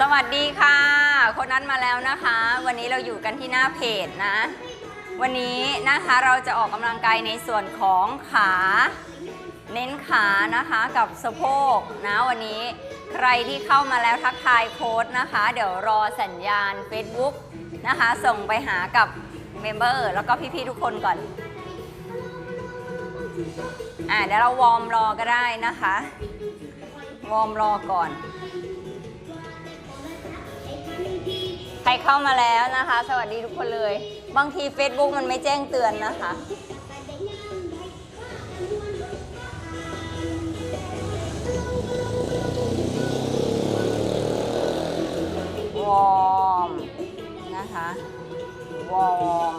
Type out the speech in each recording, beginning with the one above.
สวัสดีค่ะ คนนั้นมาแล้วนะคะ วันนี้เราอยู่กันที่หน้าเพจนะ วันนี้นะคะเราจะออกกำลังกายในส่วนของขา เน้นขานะคะกับสะโพกนะวันนี้ใครที่เข้ามาแล้วทักทายโค้ดนะคะ เดี๋ยวรอสัญญาณ Facebook นะคะ ส่งไปหากับเมมเบอร์แล้วก็พี่ๆทุกคนก่อนอ่าเดี๋ยวเราวอร์มรอก็ได้นะคะ วอร์มรอก่อน ใครเข้ามาแล้วนะคะ สวัสดีทุกคนเลย บางที Facebook มันไม่แจ้งเตือนนะคะ วอร์มนะคะ วอร์ม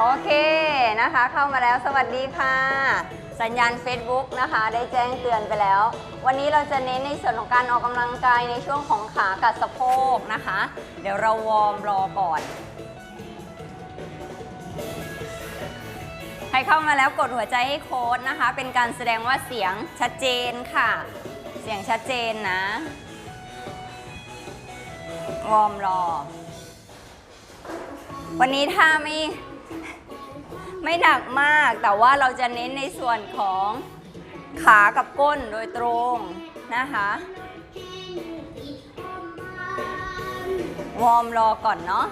โอเคนะคะ เข้ามาแล้วสวัสดีค่ะ สัญญาณ Facebook นะคะ ได้แจ้งเตือนไปแล้ว วันนี้เราจะเน้นในส่วนของการออกกำลังกายในช่วงของขากับสะโพกนะคะ เดี๋ยวเราวอร์มรอก่อนใครเข้ามาแล้วกดหัวใจให้โค้ดนะคะ เป็นการแสดงว่าเสียงชัดเจนค่ะ เสียงชัดเจนนะ วอร์มรอ วันนี้ถ้าไม่ ไม่หนักมากแต่ว่าเราจะเน้นในส่วนของขากับก้นโดยตรงนะคะวอร์มรอก่อนเนาะ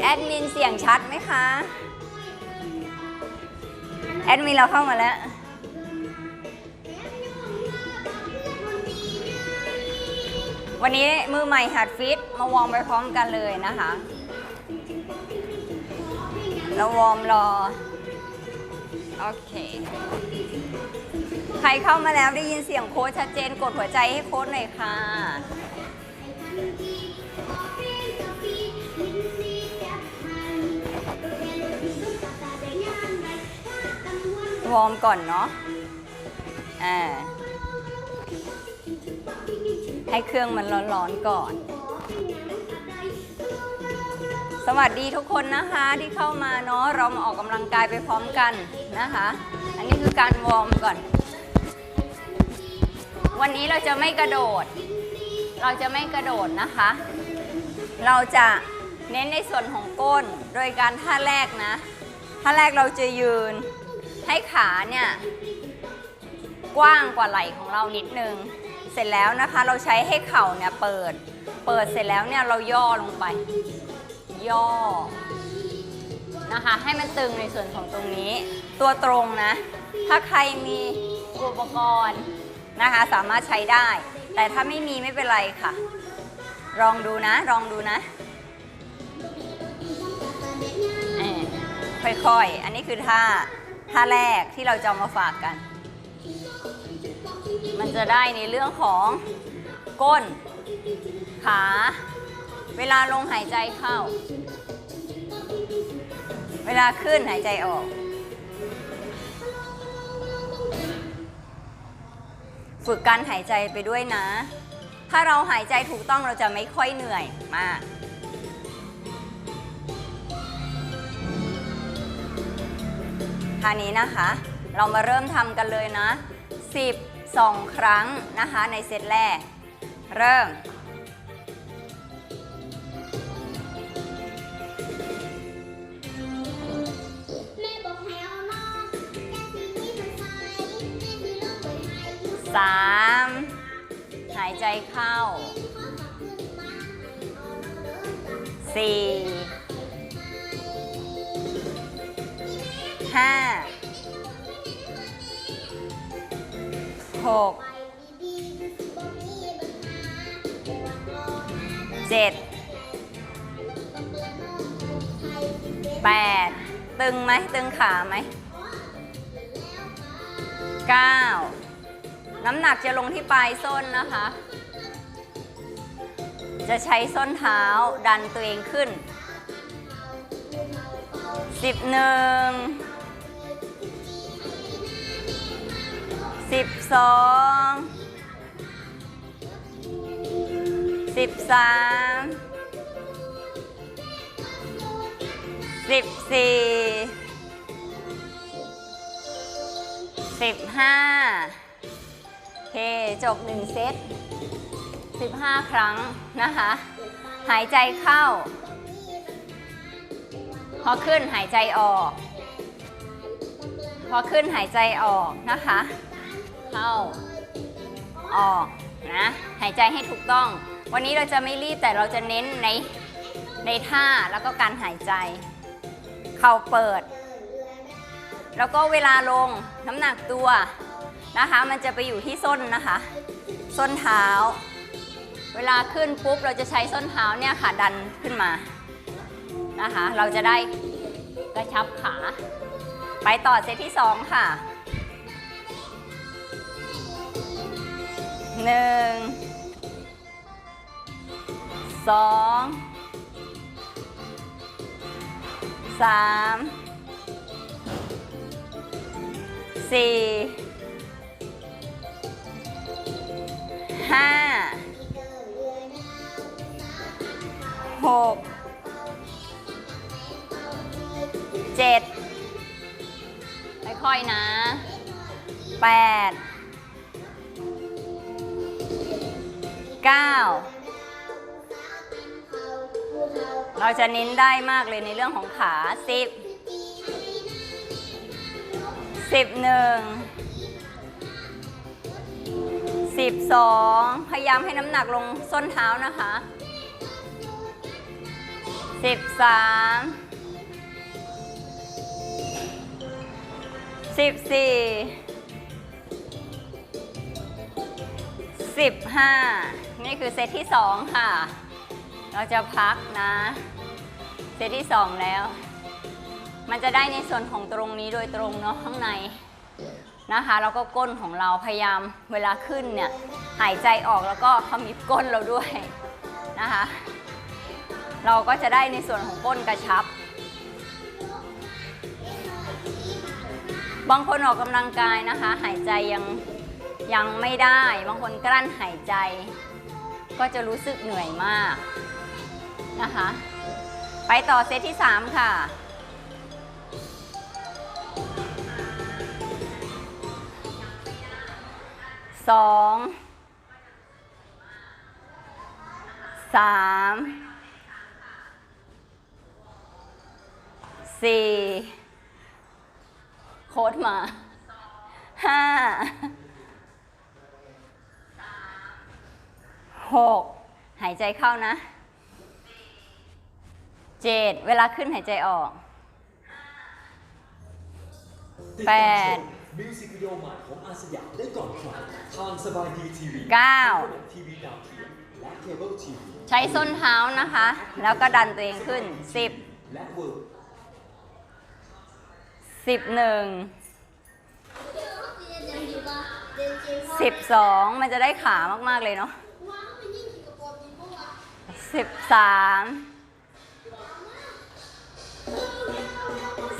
แอดมินเสียงชัดไหมคะ แอดมินเราเข้ามาแล้ววันนี้มือใหม่หัดฟิตมาวอร์มไปพร้อมกันเลยนะคะ เราวอร์มรอ โอเค ใครเข้ามาแล้วได้ยินเสียงโค้ชชัดเจนกดหัวใจให้โค้ชหน่อยค่ะ วอร์มก่อนเนาะอ่าให้เครื่องมันร้อนๆก่อน วัสดีทุกคนนะคะที่เข้ามาเนาะเรามาออกกำลังกายไปพร้อมกันนะคะ อันนี้คือการวอร์มก่อน วันนี้เราจะไม่กระโดด เราจะไม่กระโดดนะคะ เราจะเน้นในส่วนของก้นโดยการท่าแรกนะท่าแรกเราจะยืนให้ขาเนี่ยกว้างกว่าไหล่ของเรานิดนึง เสร็จแล้วนะคะเราใช้ให้เข่าเนี่ยเปิด เปิดเสร็จแล้วเนี่ยเราย่อลงไป ย่อนะคะ ให้มันตึงในส่วนของตรงนี้ ตัวตรงนะ ถ้าใครมีอุปกรณ์นะคะ สามารถใช้ได้ แต่ถ้าไม่มีไม่เป็นไรค่ะ ลองดูนะ ลองดูนะค่อยๆ อันนี้คือท่าท่าแรกที่เราจะมาฝากกัน มันจะได้ในเรื่องของก้น ขา เวลาลงหายใจเข้า เวลาขึ้นหายใจออก ฝึกการหายใจไปด้วยนะ ถ้าเราหายใจถูกต้องเราจะไม่ค่อยเหนื่อยมากท่านี้นะคะ เรามาเริ่มทำกันเลยนะ 10 2 ครั้งนะคะในเซตแรก เริ่ม สามหายใจเข้าสี่ห้าหกเจ็ดแปดตึงไหมตึงขาไหมเก้า น้ำหนักจะลงที่ปลายส้นนะคะ จะใช้ส้นเท้าดันตัวเองขึ้น สิบหนึ่ง สิบสอง สิบสาม สิบสี่สิบห้า เคจบหนึ่งเซตสิบห้าครั้งนะคะ หายใจเข้า พอขึ้นหายใจออก พอขึ้นหายใจออกนะคะ เข้า ออกนะ หายใจให้ถูกต้อง วันนี้เราจะไม่รีบแต่เราจะเน้นในในท่าแล้วก็การหายใจ เข่าเปิด แล้วก็เวลาลงน้ำหนักตัว นะคะ มันจะไปอยู่ที่ส้นนะคะ ส้นเท้า เวลาขึ้นปุ๊บเราจะใช้ส้นเท้าเนี่ยค่ะดันขึ้นมานะคะ เราจะได้กระชับขา ไปต่อเซตที่สองค่ะหนึ่งสองสามสี่ ห้าหกเจ็ดค่อยๆนะแปดเก้าเราจะเน้นได้มากเลยในเรื่องของขาสิบสิบหนึ่ง สิบสองพยายามให้น้ำหนักลงส้นเท้านะคะสิบสามสิบสี่สิบห้านี่คือเซตที่สองค่ะ เราจะพักนะ เซตที่สองแล้ว มันจะได้ในส่วนของตรงนี้โดยตรงเนาะข้างใน นะคะแล้วก็ก้นของเราพยายามเวลาขึ้นเนี่ยหายใจออกแล้วก็ขมิบก้นเราด้วยนะคะ เราก็จะได้ในส่วนของก้นกระชับ บางคนออกกำลังกายนะคะ หายใจยังยังไม่ได้ บางคนกลั้นหายใจ ก็จะรู้สึกเหนื่อยมากนะคะ ไปต่อเซตที่ 3 ค่ะ สองสามสี่โค้ดมาห้าหกหายใจเข้านะเจ็ดเวลาขึ้นหายใจออกแปด มิวสิกวิดีโอใหม่ของอาสยามได้ก่อนใครทางสบายดีทีวีเก้า ทีวีดาวเทียมและเคเบิลทีวีใช้ส้นเท้านะคะ แล้วก็ดันตัวเองขึ้น 10 และเวิร์ 11 12 มันจะได้ขามาก ๆ เลยเนาะ13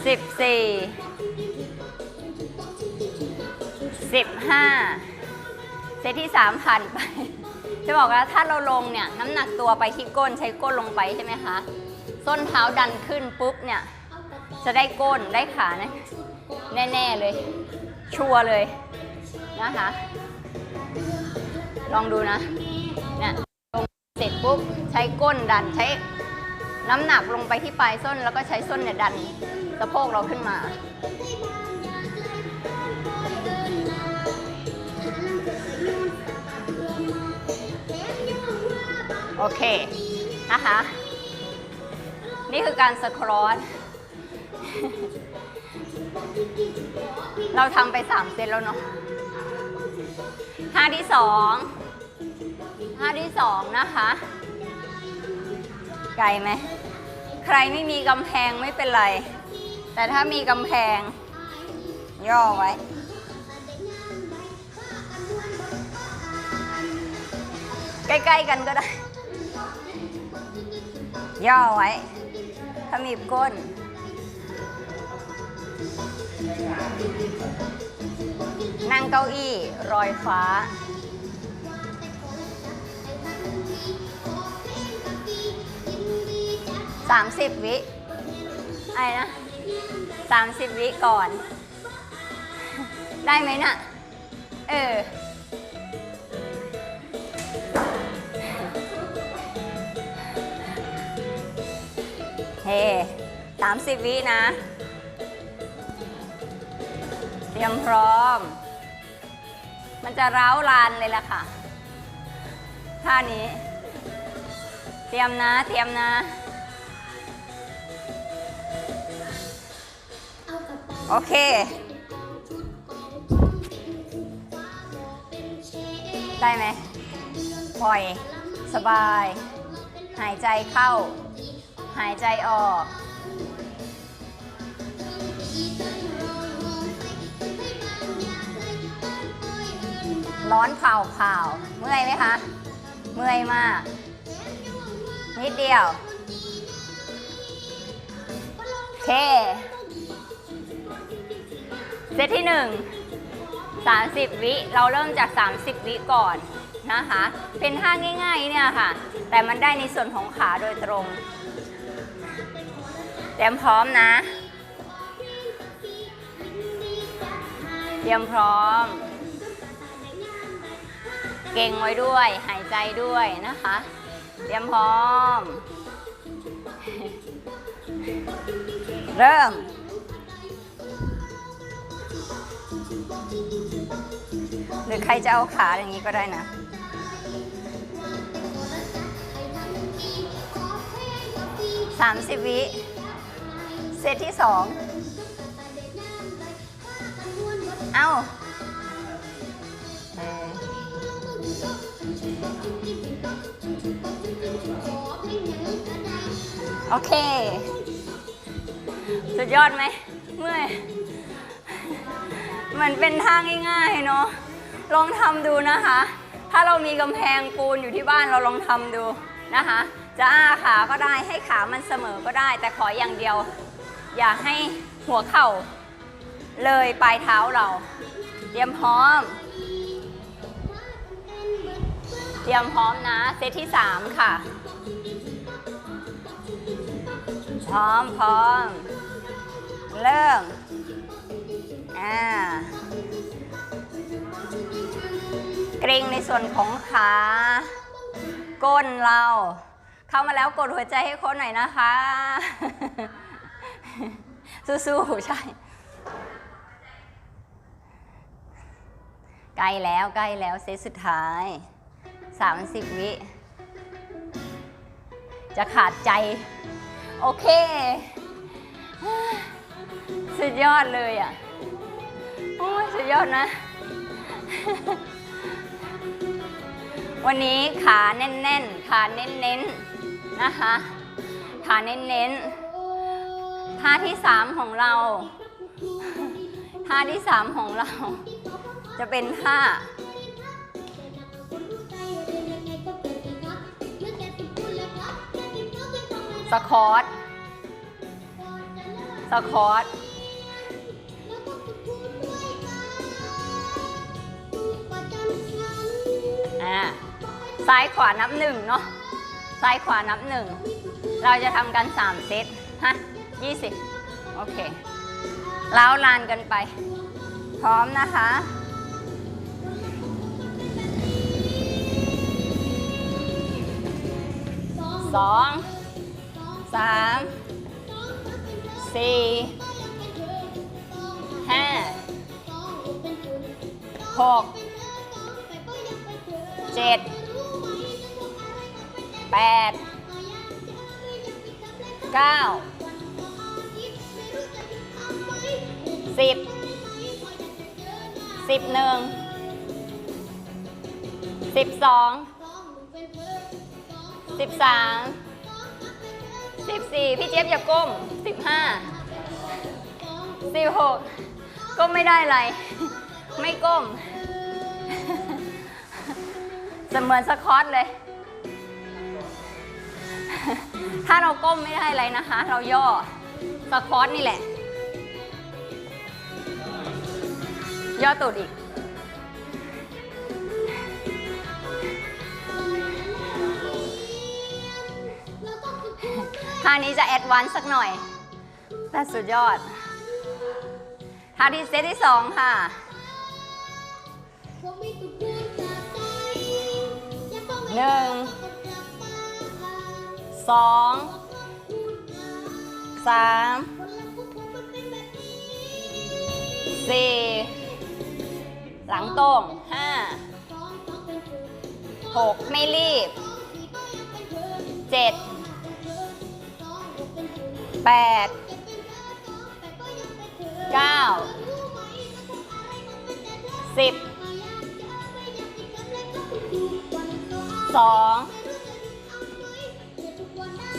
14 15 เซตที่ 3 ผ่านไป จะบอกว่าถ้าเราลงเนี่ยน้ำหนักตัวไปที่ก้นใช้ก้นลงไปใช่ไหมคะ ส้นเท้าดันขึ้นปุ๊บเนี่ย จะได้ก้นได้ขานะแน่ๆเลย ชัวร์เลยนะคะ ลองดูนะเนี่ยลงเสร็จปุ๊บใช้ก้นดันใช้น้ำหนักลงไปที่ปลายส้นแล้วก็ใช้ส้นเนี่ยดันสะโพกเราขึ้นมา โอเค นะคะ นี่คือการสครอตเราทำไปสามเซตแล้วเนาะท่าที่สองท่าที่สองนะคะ ไกลไหม ใครไม่มีกำแพงไม่เป็นไร แต่ถ้ามีกำแพง ย่อไว้ใกล้ ๆ กันก็ได้ ย่อไว้ขมีบก้น นั่งเก้าอี้รอยฟ้าสามสิบวิอะไรนะสามสิบวิก่อน ได้ไหมน่ะ เออ เฮ้สามสิบวินะ เตรียมพร้อม มันจะร้าวลานเลยล่ะค่ะ ท่านี้ เตรียมนะ เตรียมนะ โอเค ได้ไหมปล่อย สบาย หายใจเข้า หายใจออก ร้อนเผาเผาเมื่อยไหมคะ เมื่อยมาก นิดเดียว โอเค เซตที่หนึ่ง30 วิ เราเริ่มจาก 30 วิก่อนนะคะ เป็นท่าง่ายๆเนี่ยค่ะ แต่มันได้ในส่วนของขาโดยตรง เตรียมพร้อมนะ เตรียมพร้อม เก่งไว้ด้วย หายใจด้วยนะคะ เตรียมพร้อม เริ่มหรือใครจะเอาขาอย่างนี้ก็ได้นะ 30 วิ เซตที่2เอ้าเออโอเค สุดยอดไหม เมื่อยมันเป็นทางง่ายๆเนาะ ลองทำดูนะคะ ถ้าเรามีกำแพงปูนอยู่ที่บ้านเราลองทำดูนะคะ จะอ้าขาก็ได้ให้ขามันเสมอก็ได้ แต่ขออย่างเดียว อย่าให้หัวเข่า เลยปลายเท้าเรา เตรียมพร้อม เตรียมพร้อมนะ เซตที่ 3 ค่ะ พร้อมพร้อม เริ่ม อ่าเกรงในส่วนของขา ก้นเรา เข้ามาแล้วกดหัวใจให้โค้ชหน่อยนะคะ สู้ๆใช่ ใกล้แล้วใกล้แล้วเซตสุดท้าย 30 วิ จะขาดใจ โอเค สุดยอดเลยอะ โอ้ยสุดยอดนะ วันนี้ขาแน่นๆ ขาเน้นๆ นะคะ ขาเน้นๆ ท่าที่3ของเรา ท่าที่3ของเรา จะเป็นท่าสคอตสคอตอ่าซ้ายขวานับหนึ่งเนาะ ซ้ายขวานับหนึ่ง เราจะทำกัน 3 เซต ฮะ 20 โอเคล้าวลานกันไป พร้อมนะคะ สอง สาม สี่ ห้า หก เจ็ด แปด เก้า สิบสิบหนึ่งสิบสองสิบสามสิบสี่พี่เจี๊ยบอย่าก้มสิบห้าสิบหกก้มไม่ได้อะไร ไม่ก้มเสมือนสคอตเลย ถ้าเราก้มไม่ได้อะไรนะคะ เราย่อสคอตนี่แหละ ย่อตูดอีก ท่านี้จะแอดวานซ์สักหน่อย แต่สุดยอด ท่าที่เซตที่สองค่ะหนึ่งสองสามสี่ หลังตรงห้าหกไม่รีบเจ็ดแปดเก้าสิบสอง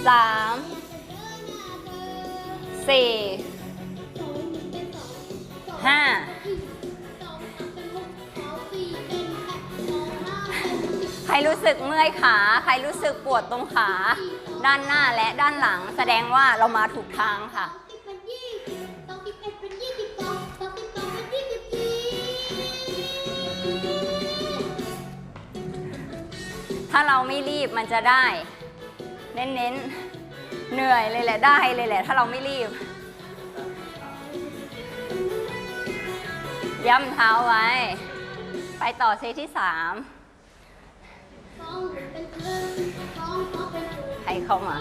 สามสี่ห้า รรู้สึกเมื่อยขา ใครรู้สึกปวดตรงขา ด้านหน้าและด้านหลัง แสดงว่าเรามาถูกทางค่ะ ถ้าเราไม่รีบมันจะได้ เน้นๆ เหนื่อยเลยแหละได้เลยแหละ ถ้าเราไม่รีบย่ำเท้าไว้ ไปต่อเซตที่สาม เข้ามา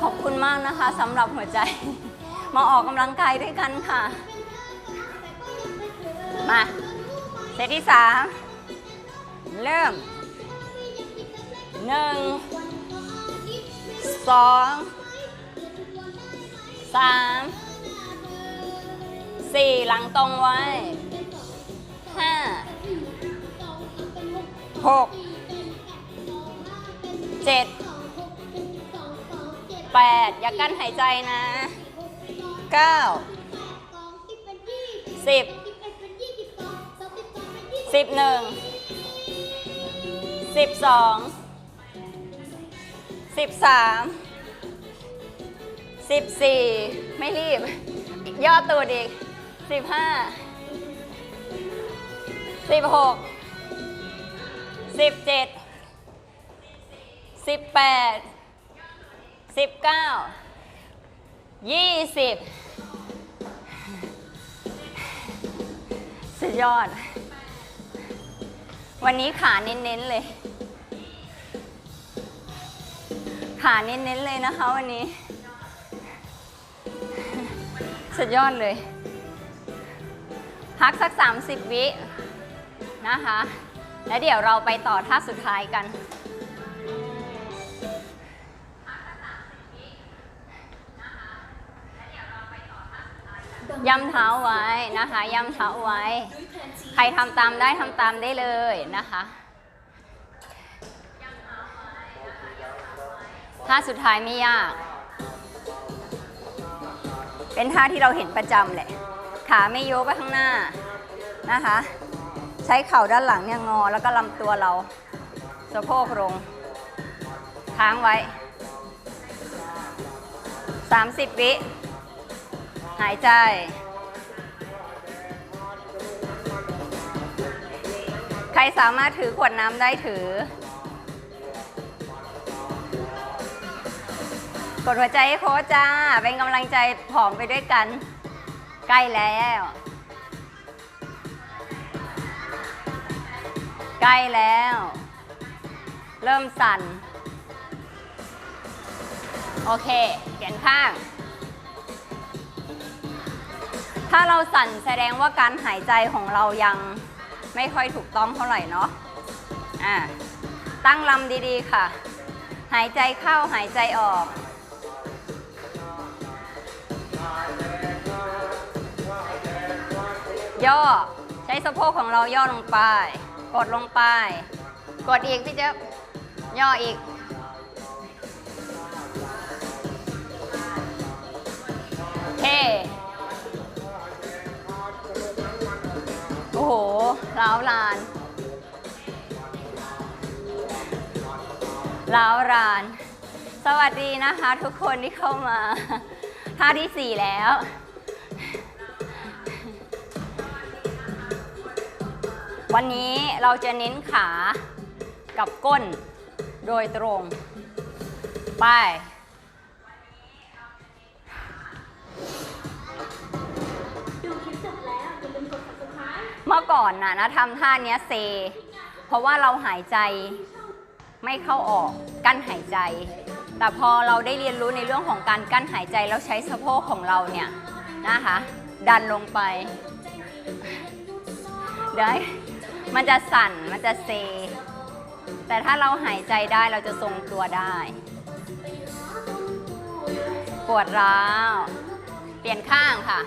ขอบคุณมากนะคะสำหรับหัวใจ มาออกกำลังกายด้วยกันค่ะ มาเซตที่สามเริ่มหนึ่งสองสามสี่หลังตรงไว้ห้าหก เจ็ดแปดอย่ากั้นหายใจนะเก้าสิบสิบหนึ่งสิบสองสิบสามสิบสี่ไม่รีบ ย่อตัวอีสิบห้าสิบหกสิบเจ็ด สิบแปดสิบเก้ายี่สิบสุดยอด วันนี้ขาเน้นๆเลย ขาเน้นๆเลยนะคะวันนี้ สุดยอดเลย พักสัก 30 วินะคะ แล้วเดี๋ยวเราไปต่อท่าสุดท้ายกัน ย้ำเท้าไว้นะคะย้ำเท้าไว้ ใครทำตามได้ทำตามได้เลยนะคะท่าสุดท้ายไม่ยาก เป็นท่าที่เราเห็นประจำแหละ ขาไม่โยกไปข้างหน้านะคะ ใช้เข่าด้านหลังเนี่ยงอแล้วก็ลำตัวเราสะโพกลงค้างไว้ 30 วิ หายใจ ใครสามารถถือขวดน้ำได้ถือ กดหัวใจให้โค้ชจ้า เป็นกำลังใจผอมไปด้วยกัน ใกล้แล้ว ใกล้แล้ว เริ่มสั่น โอเคเปลี่ยนข้าง ถ้าเราสั่นแสดงว่าการหายใจของเรายังไม่ค่อยถูกต้องเท่าไหร่เนาะอ่าตั้งลำดีๆค่ะ หายใจเข้าหายใจออกย่อใช้สะโพกของเราย่อลงไป กดลงไป กดอีกพี่เจ๊ยบย่ออีก เท อ้โหล้าวลานล้าวราน สวัสดีนะคะ ทุกคนที่เข้ามา ท่าที่4แล้ว วันนี้เราจะเน้นขากับก้นโดยตรง ไป เมื่อก่อนน่ะนะทำท่าเนี้ยเซ เพราะว่าเราหายใจไม่เข้าออกกั้นหายใจ แต่พอเราได้เรียนรู้ในเรื่องของการกั้นหายใจแล้วใช้สะโพกของเราเนี่ยนะคะ ดันลงไปเดี๋ยวมันจะสั่นมันจะเซ แต่ถ้าเราหายใจได้เราจะทรงตัวได้ ปวดร้าว เปลี่ยนข้างค่ะ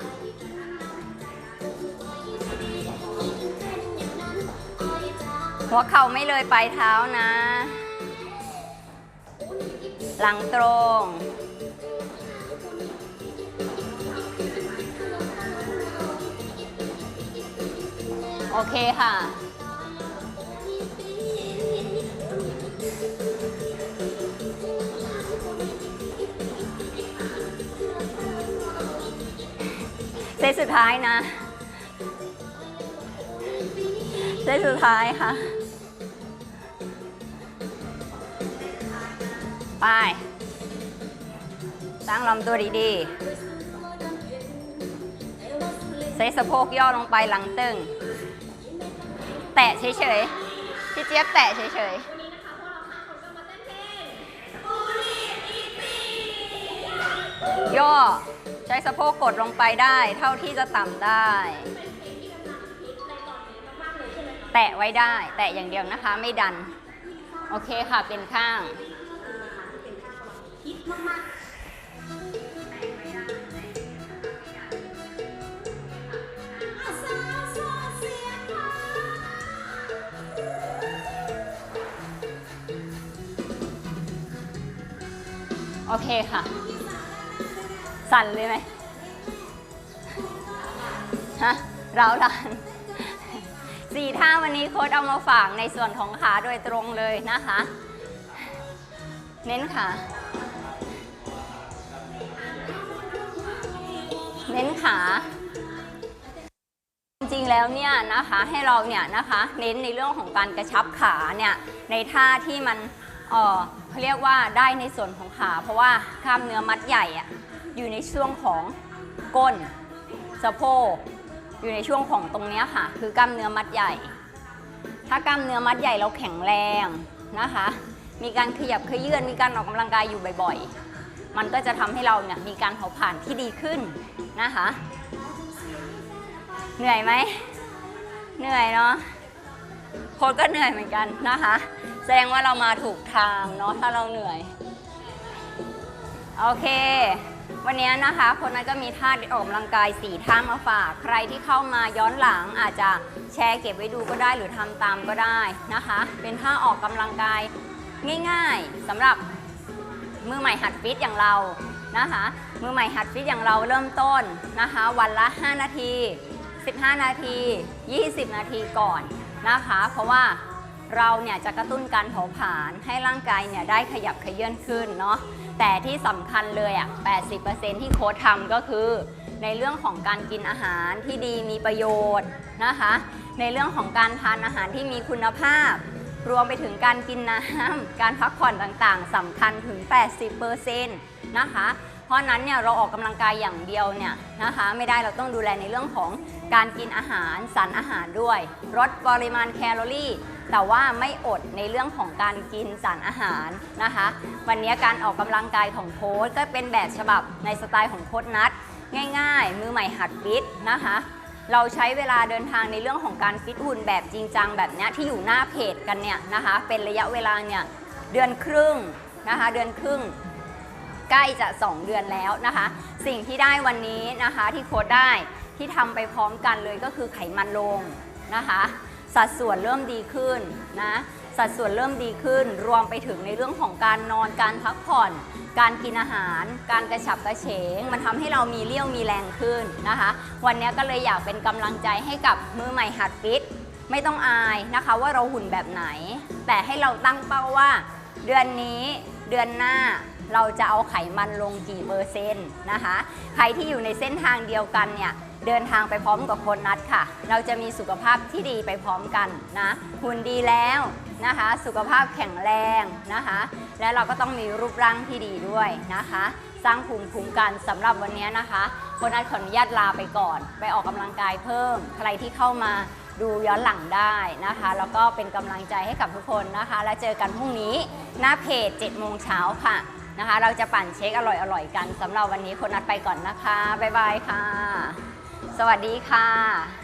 หัวเข่าไม่เลยปลายเท้านะ หลังตรง โอเคค่ะเซตสุดท้ายนะ เซตสุดท้ายค่ะ ไป ตั้งลำตัวดีๆเซตสะโพกย่อลงไปหลังตึง แตะเฉยๆ พี่เจี๊ยบแตะเฉยๆย่อใช้สะโพกกดลงไปได้เท่าที่จะต่ำได้ แตะไว้ได้ แตะอย่างเดียวนะคะไม่ดัน โอเคค่ะเป็นข้าง ฮิตมากๆอาสาสาเสียงค่ะโอเคค่ะ สั่นเลยไหมฮะเราลานสี่ท่าวันนี้โค้ดเอามาฝากในส่วนของขาโดยตรงเลยนะคะ เน้นขา เน้นขา จริงๆแล้วเนี่ยนะคะให้เราเนี่ยนะคะเน้นในเรื่องของการกระชับขาเนี่ยในท่าที่มันเออเขาเรียกว่าได้ในส่วนของขา เพราะว่ากล้ามเนื้อมัดใหญ่อะอยู่ในช่วงของก้นสะโพกอยู่ในช่วงของตรงนี้ค่ะ คือกล้ามเนื้อมัดใหญ่ ถ้ากล้ามเนื้อมัดใหญ่เราแข็งแรงนะคะ มีการขยับขยื่นมีการออกกำลังกายอยู่บ่อยๆ มันก็จะทำให้เราเนี่ยมีการเผาผลาญที่ดีขึ้นนะคะ เหนื่อยไหม เหนื่อยเนาะโค้ดก็เหนื่อยเหมือนกันนะคะ แสดงว่าเรามาถูกทางเนาะถ้าเราเหนื่อย โอเค วันนี้นะคะคนนั้นก็มีท่าออกกำลังกาย4ท่ามาฝาก ใครที่เข้ามาย้อนหลังอาจจะแชร์เก็บไว้ดูก็ได้หรือทำตามก็ได้นะคะ เป็นท่าออกกำลังกายง่าย ๆสำหรับ มือใหม่หัดฟิตอย่างเรานะคะ มือใหม่หัดฟิตอย่างเราเริ่มต้นนะคะ วันละ 5 นาที 15 นาที 20 นาทีก่อนนะคะ เพราะว่าเราเนี่ยจะกระตุ้นการเผาผลาญให้ร่างกายเนี่ยได้ขยับเขยื่อนขึ้นเนาะแต่ที่สำคัญเลยอะ 80%ที่โค้ชทำก็คือ ในเรื่องของการกินอาหารที่ดีมีประโยชน์นะคะ ในเรื่องของการทานอาหารที่มีคุณภาพ รวมไปถึงการกินน้ำ การพักผ่อนต่างๆสำคัญถึง 80%นะคะ เพราะนั้นเนี่ยเราออกกำลังกายอย่างเดียวเนี่ยนะคะ ไม่ได้เราต้องดูแลในเรื่องของการกินอาหารสารอาหารด้วยลดปริมาณแคลอรี่ แต่ว่าไม่อดในเรื่องของการกินสารอาหารนะคะ วันนี้การออกกำลังกายของโค้ชก็เป็นแบบฉบับในสไตล์ของโค้ชนัดง่าย ๆ มือใหม่หัดฟิตนะคะ เราใช้เวลาเดินทางในเรื่องของการฟิตหุ่นแบบจริงจังแบบนี้ที่อยู่หน้าเพจกันเนี่ยนะคะเป็นระยะเวลาเนี่ยเดือนครึ่งนะคะเดือนครึ่งใกล้จะ 2 เดือนแล้วนะคะ สิ่งที่ได้วันนี้นะคะที่โค้ดได้ที่ทำไปพร้อมกันเลยก็คือไขมันลงนะคะ สัดส่วนเริ่มดีขึ้นนะ สัดส่วนเริ่มดีขึ้น รวมไปถึงในเรื่องของการนอนการพักผ่อน การกินอาหาร การกระฉับกระเฉง มันทำให้เรามีเรี่ยวมีแรงขึ้นนะคะ วันนี้ก็เลยอยากเป็นกำลังใจให้กับมือใหม่หัดฟิตไม่ต้องอายนะคะว่าเราหุ่นแบบไหน แต่ให้เราตั้งเป้าว่า เดือนนี้เดือนหน้าเราจะเอาไขมันลงกี่เปอร์เซ็นต์นะคะ ใครที่อยู่ในเส้นทางเดียวกันเนี่ย เดินทางไปพร้อมกับโคนนัดค่ะ เราจะมีสุขภาพที่ดีไปพร้อมกันนะหุ่นดีแล้วนะคะ สุขภาพแข็งแรงนะคะ และเราก็ต้องมีรูปร่างที่ดีด้วยนะคะ สร้างภูมิคุ้มกันสำหรับวันนี้นะคะโคนนัดขออนุญาตลาไปก่อน ไปออกกำลังกายเพิ่ม ใครที่เข้ามาดูย้อนหลังได้นะคะ แล้วก็เป็นกำลังใจให้กับทุกคนนะคะ แล้วเจอกันพรุ่งนี้หน้าเพจ7โมงเช้าค่ะนะคะ เราจะปั่นเช็คอร่อยๆกันสำหรับวันนี้คนนัดไปก่อนนะคะ บ๊ายบายค่ะ สวัสดีค่ะ